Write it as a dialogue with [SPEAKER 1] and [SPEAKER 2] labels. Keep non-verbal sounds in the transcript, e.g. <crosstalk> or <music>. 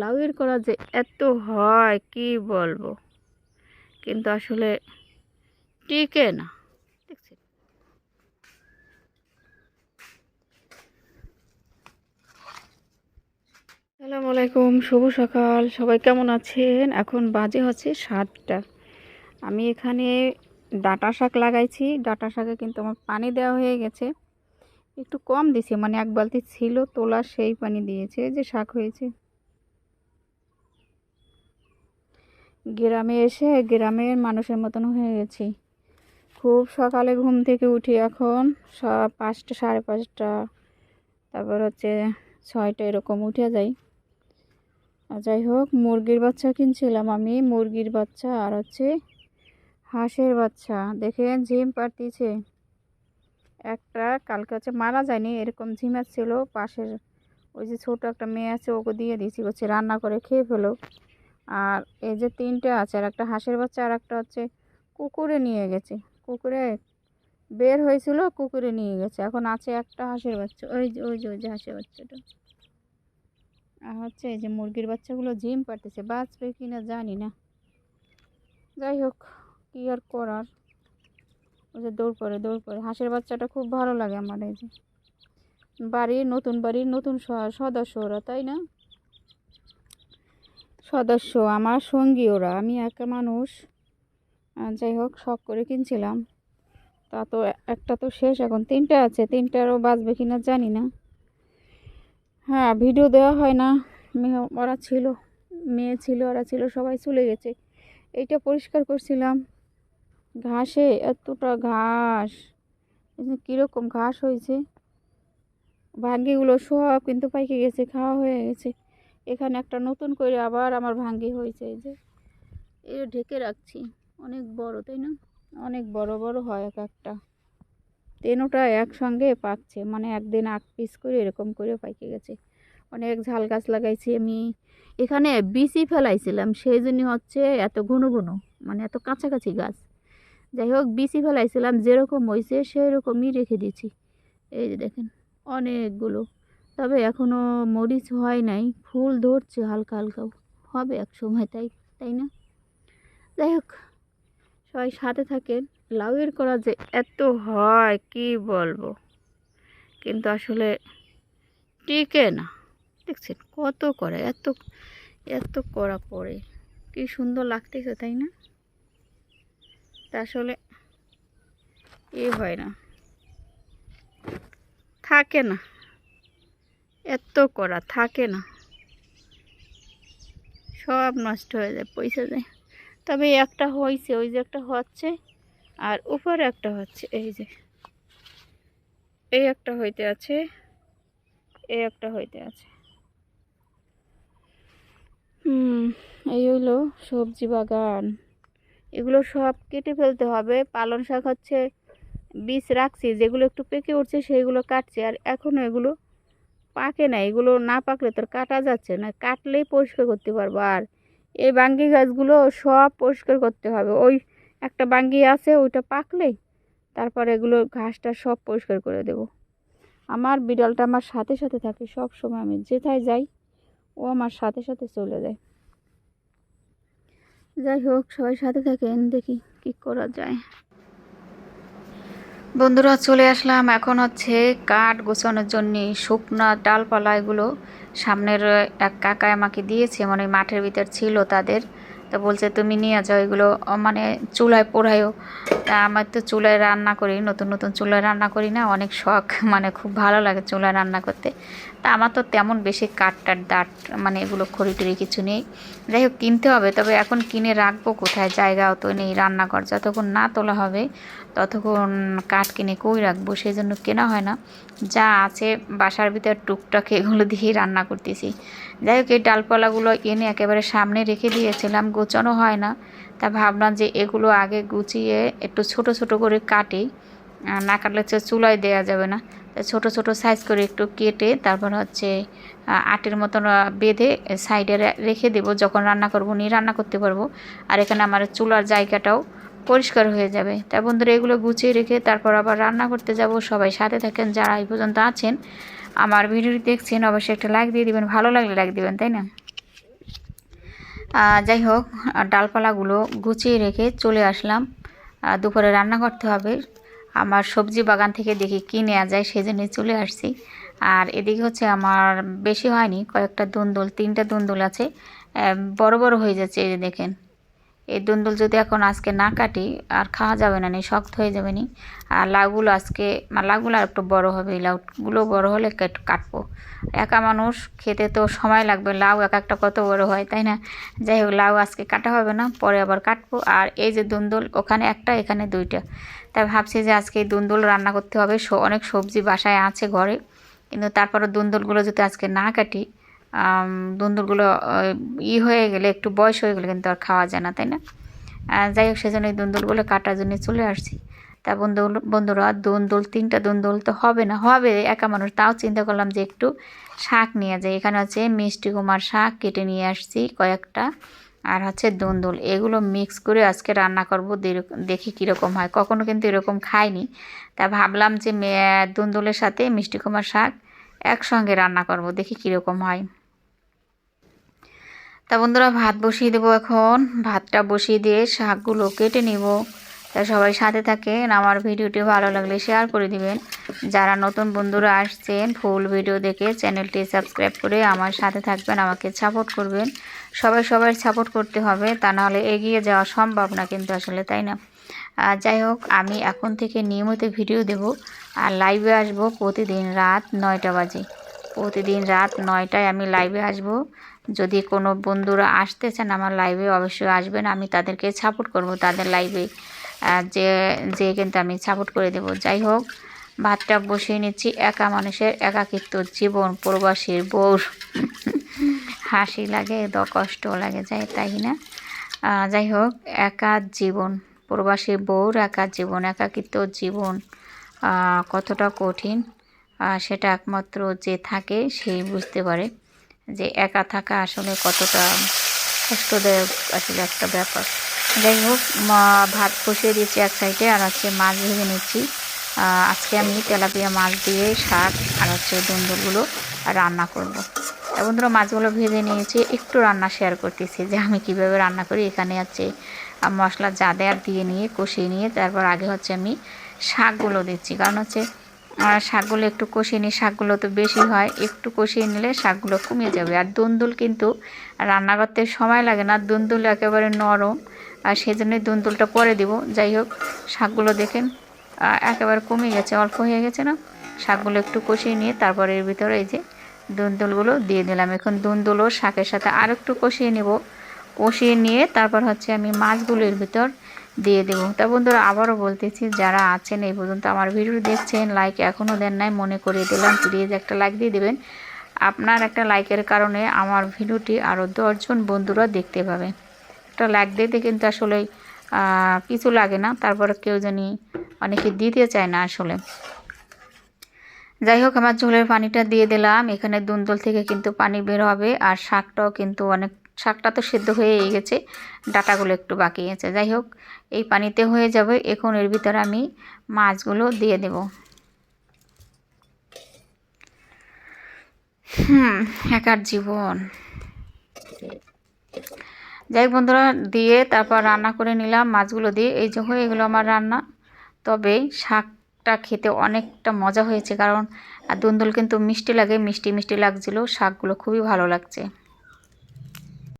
[SPEAKER 1] লাউয়ের করা যে এত হয়, কি বলব? কিন্তু আসলে টিকে না। দেখছেন আসসালামু আলাইকুম, শুভ সকাল। সবাই কেমন আছেন? এখন বাজে হচ্ছে সাতটা। আমি এখানে ডাটা শাক লাগাইছি। ডাটা শাকে কিন্তু আমার পানি দেওয়া হয়ে গেছে। একটু কম দিছি মানে এক বালতি ছিল, তোলা সেই পানি দিয়েছে যে শাক হয়েছে। গ্রামে এসে গ্রামের মানুষের মতন হয়ে গেছি। খুব সকালে ঘুম থেকে উঠি এখন সব পাঁচটা, সাড়ে পাঁচটা, তারপর হচ্ছে ছয়টা এরকম উঠে যাই। যাই হোক, মুরগির বাচ্চা কিনছিলাম আমি, মুরগির বাচ্চা আর হচ্ছে হাঁসের বাচ্চা। দেখে ঝিম পাড়তিছে। একটা, কালকে হচ্ছে মারা যায়নি, এরকম ঝিমার ছিল পাশের ওই যে ছোট একটা মেয়ে আছে, ওকে দিয়ে দিয়েছি হচ্ছে রান্না করে খেয়ে ফেলো। আর এই যে তিনটে আছে, আর একটা হাঁসের বাচ্চা আর একটা হচ্ছে কুকুরে নিয়ে গেছে। কুকুরে বের হয়েছিল, কুকুরে নিয়ে গেছে। এখন আছে একটা হাঁসের বাচ্চা, ওই যে ওই যে ওই যে হাঁসের বাচ্চাটা। আর হচ্ছে এই যে মুরগির বাচ্চাগুলো জিম পারতেছে, বাঁচবে কি না জানি না। যাই হোক, কী আর করার? ওই যে দৌড় করে দৌড় করে। হাঁসের বাচ্চাটা খুব ভালো লাগে আমার, এই যে। বাড়ির নতুন বাড়ির নতুন স- সদস্য তাই না? সদস্য, আমার সঙ্গী ওরা। আমি একা মানুষ। যাই হোক, শখ করে কিনছিলাম। তা তো একটা তো শেষ, এখন তিনটে আছে। তিনটারও বাঁচবে কিনা জানি না। হ্যাঁ ভিডিও দেওয়া হয় না। মেয়ে, ওরা ছিল। মেয়ে ছিল, ওরা ছিল, সবাই চলে গেছে। এইটা পরিষ্কার করছিলাম। ঘাসে এতটা ঘাস। কীরকম ঘাস হয়েছে। ভাঙ্গিগুলো সব কিন্তু পাইকে গেছে, খাওয়া হয়ে গেছে। এখানে একটা নতুন করে আবার আমার ভাঙ্গি হয়েছে এই যে। এই ঢেকে রাখছি। অনেক বড়, তাই না? অনেক বড় বড় হয় এক একটা। তেনোটা একসঙ্গে পাকছে মানে একদিন আগ পিস করে এরকম করে পাইকে গেছে। অনেক ঝাল গাছ লাগাইছি আমি। এখানে বিচি ফেলাইছিলাম, সেই জন্য হচ্ছে এত ঘন ঘন মানে এত কাছাকাছি গাছ। যাই হোক, বিচি ফেলাইছিলাম, যেরকম হয়েছে সেই রকমই রেখে দিয়েছি। এই যে দেখেন, অনেকগুলো। তবে এখনও মরিচ হয় নাই, ফুল ধরছে হালকা হালকা। হবে এক সময়, তাই তাই না? যাই হোক, সবাই সাথে থাকেন। লাউয়ের করা যে এত হয়, কি বলব? কিন্তু আসলে টিকে না। দেখছেন কত করে, এত এত করা পড়ে। কি সুন্দর লাগতেছে, তাই না? তা আসলে এ হয় না। থাকে না। এত করা থাকে না। সব নষ্ট হয়ে যায় পয়সা যায় তবে একটা হয়েছে ওই যে একটা হচ্ছে, আর উপরে একটা হচ্ছে, এই যে। এই একটা হইতে আছে, এই একটা হইতে আছে। হুম, এই হইল সবজি বাগান। এগুলো সব কেটে ফেলতে হবে। পালং শাক হচ্ছে, বীজ রাখছি, যেগুলো একটু পেকে উঠছে, সেইগুলো কাটছি, আর এখনও এগুলো পাকে না, এগুলো না পাকলে তো আর কাটা যাচ্ছে না, কাটলেই পরিষ্কার করতে পারব। আর এই বাঙ্গি গাছগুলো সব পরিষ্কার করতে হবে। ওই একটা বাঙ্গি আছে, ওইটা পাকলে তারপর এগুলো ঘাসটা সব পরিষ্কার করে দেব। আমার বিড়ালটা আমার সাথে সাথে থাকে, সব সময় আমি যেথায় যাই, ও আমার সাথে সাথে চলে যায়। যাই হোক, সবাই সাথে থাকেন, দেখি কি করা যায়। বন্ধুরা, চলে আসলাম এখন হচ্ছে কাঠ গোছানোর জন্য শুকনা ডালপালা এগুলো। সামনের এক কাকা আমাকে দিয়েছে মানে মাঠের ভিতর ছিল তাদের। তো বলছে, তুমি নিয়ে যাও এগুলো মানে চুলায় পোড়াইও তা আমার তো চুলায় রান্না করি, নতুন নতুন চুলায় রান্না করি না, অনেক শখ <laughs> মানে খুব ভালো লাগে চুলায় রান্না করতে। তা আমার তো তেমন বেশি কাঠ টাট দাঁট মানে এগুলো খড়ি টড়ি কিছু নেই। যাই হোক, কিনতে হবে, তবে এখন কিনে রাখব কোথায়? জায়গাও তো নেই রান্নাঘর, যতক্ষণ না তোলা হবে। ততক্ষণ কাঠ কিনে কই রাখব সেই জন্য কেনা হয় না। যা আছে বাসার ভিতর টুকটাক এগুলো দিয়েই রান্না করতেছি। যাই হোক, এই ডালপালাগুলো এনে একেবারে সামনে রেখে দিয়েছিলাম, গোছানো হয় না। তা ভাবলাম যে এগুলো আগে গুছিয়ে একটু ছোট ছোট করে কাটি না কাটলে হচ্ছে চুলায় দেওয়া যাবে না। ছোট ছোট সাইজ করে একটু কেটে তারপর হচ্ছে আটের মতন বেঁধে সাইডে রেখে দেবো। যখন রান্না করব, নিয়ে রান্না করতে পারব। আর এখানে আমার চুলার জায়গাটাও পরিষ্কার হয়ে যাবে। তাই বন্ধুরা, এগুলো গুছিয়ে রেখে তারপর আবার রান্না করতে যাব। সবাই সাথে থাকেন, যারা এই পর্যন্ত আছেন, আমার ভিডিওটি দেখছেন, অবশ্যই একটা লাইক দিয়ে দিবেন, ভালো লাগলে লাইক দিবেন, তাই না? যাই হোক, ডালপালাগুলো গুছিয়ে রেখে চলে আসলাম। দুপুরে রান্না করতে হবে। আমার সবজি বাগান থেকে দেখি কি নেওয়া যায়, সেজন্য চলে আসছি। আর এদিকে হচ্ছে আমার বেশি হয়নি, কয়েকটা দুন্দুল, তিনটা দুন্দুল আছে। বড় বড় হয়ে যাচ্ছে এই দেখেন। এই দুন্দুল যদি এখন আজকে না কাটি, আর খাওয়া যাবে না, নি, শক্ত হয়ে যাবে নি। আর লাউগুলো আজকে লাউগুলো আর একটু বড় হবে লাউগুলো বড় হলে কেট- কাটবো। একা মানুষ খেতে তো সময় লাগবে, লাউ এক একটা কত বড় হয়, তাই না? যাই হোক, লাউ আজকে কাটা হবে না, পরে আবার কাটবো। আর এই যে দুন্দুল, ওখানে একটা, এখানে দুইটা। তাই ভাবছি যে আজকে এই দুন্দুল রান্না করতে হবে অনেক সবজি বাসায় আছে ঘরে। কিন্তু তারপরে দুন্দুলগুলো যদি আজকে না কাটি আহ, ই হয়ে গেলে একটু বয়স হয়ে গেলে কিন্তু আর খাওয়া যায় না তাই না? যাই হোক সেজন্য এই দুন্দুলগুলো কাটার জন্য চলে আসছি। তা বন্ধু বন্ধুরা দুন্দুল তিনটা দুন্দুল তো হবে না হবে একা মানুষ তাও চিন্তা করলাম যে একটু শাক নিয়ে যাই। এখানে হচ্ছে মিষ্টি কুমার শাক কেটে নিয়ে আসছি কয়েকটা আর হচ্ছে দুন্দুল এগুলো মিক্স করে আজকে রান্না করব দেখি কীরকম হয়। কখনো কিন্তু এরকম খাইনি। তা ভাবলাম যে দুন্দুলের সাথে মিষ্টি কুমার শাক একসঙ্গে রান্না করব দেখি কীরকম হয়। তা বন্ধুরা ভাত বসিয়ে দেবো এখন। ভাতটা বসিয়ে দিয়ে শাকগুলো কেটে নেব। তা সবাই সাথে থাকেন, আমার ভিডিওটি ভালো লাগলে শেয়ার করে দিবেন। যারা নতুন বন্ধুরা আসছেন, ফুল ভিডিও দেখে চ্যানেলটি সাবস্ক্রাইব করে আমার সাথে থাকবেন, আমাকে সাপোর্ট করবেন। সবাই সবাই সাপোর্ট করতে হবে, তা নাহলে এগিয়ে যাওয়া সম্ভব না কিন্তু আসলে, তাই না? যাই হোক, আমি এখন থেকে নিয়মিত ভিডিও দেব, আর লাইভে আসব প্রতিদিন রাত নয়টা বাজে। প্রতিদিন রাত নয়টায় আমি লাইভে আসব যদি কোনো বন্ধুরা আসতে চান আমার লাইভে অবশ্যই আসবেন। আমি তাদেরকে সাপোর্ট করব, তাদের লাইভে যে যে কিন্তু আমি সাপোর্ট করে দেব। যাই হোক, ভাতটা বসিয়ে নিচ্ছি। একা মানুষের একাকিত্ব, জীবন, প্রবাসীর বউর হাসি লাগে দ কষ্ট লাগে যায় তাই না? যাই হোক, একা জীবন প্রবাসী বউর একা জীবন, একাকিত্ব, জীবন কতটা কঠিন সেটা একমাত্র যে থাকে, সেই বুঝতে পারে। যে একা থাকা আসলে কতটা কষ্টদায়ক আসলে একটা ব্যাপার। যাই হোক ভাত বসিয়ে দিয়েছি এক সাইডে আর হচ্ছে মাছ ভেজে নিচ্ছি। আজকে আমি তেলাপিয়া মাছ দিয়ে শাক আর হচ্ছে দুন্দুলগুলো রান্না করব। বন্ধুরা, মাছগুলো ভেজে নিয়েছি, একটু রান্না শেয়ার করতেছি যে আমি কীভাবে রান্না করি। এখানে হচ্ছে মশলা যা দেয়ার দিয়ে নিয়ে কষিয়ে নিয়ে তারপর আগে হচ্ছে আমি শাকগুলো দিচ্ছি। কারণ হচ্ছে আর শাকগুলো একটু কষিয়ে নিই। শাকগুলো তো বেশি হয়, একটু কষিয়ে নিলে শাকগুলো কমে যাবে। আর দুন্দুল কিন্তু রান্না করতে সময় লাগে না, দুন্দুল একেবারে নরম। আর সেই জন্যই দুন্দুলটা পরে দিব। যাই হোক, শাকগুলো দেখেন একেবারে কমে গেছে, অল্প হয়ে গেছে না? শাকগুলো একটু কষিয়ে নিয়ে তারপরে এর ভিতরে এই যে দুন্দুলগুলো দিয়ে দিলাম। এখন দুন্দুলও শাকের সাথে আর একটু কষিয়ে নেব। কষিয়ে নিয়ে তারপর হচ্ছে আমি মাছগুলো এর ভিতর দিয়ে দেবো। তা বন্ধুরা, আবারও বলতেছি, যারা আছেন এই পর্যন্ত আমার ভিডিও দেখছেন লাইক এখনও দেন নাই, মনে করিয়ে দিলাম প্লিজ একটা লাইক দিয়ে দেবেন। আপনার একটা লাইকের কারণে আমার ভিডিওটি আরও দশজন বন্ধুরা দেখতে পাবে। একটা লাইক দিতে কিন্তু আসলে কিছু লাগে না, তারপরে কেউ জানি অনেকে দিতে চায় না আসলে। যাই হোক, আমার ঝোলের পানিটা দিয়ে দিলাম। এখানে দুন্দল থেকে কিন্তু পানি বের হবে, আর শাকটাও কিন্তু অনেক শাকটা তো সেদ্ধ হয়েই গেছে, ডাটাগুলো একটু বাকি আছে। যাই হোক, এই পানিতে হয়ে যাবে, এখন এর ভিতরে আমি মাছগুলো দিয়ে দেব। হুম, একার জীবন। যাই বন্ধুরা, দিয়ে তারপর রান্না করে নিলাম মাছগুলো দিয়ে। এই যে হয়ে গেলো আমার রান্না। তবে শাকটা খেতে অনেকটা মজা হয়েছে, কারণ দুন্দুল কিন্তু মিষ্টি লাগে, মিষ্টি মিষ্টি লাগছিল, শাকগুলো খুবই ভালো লাগছে।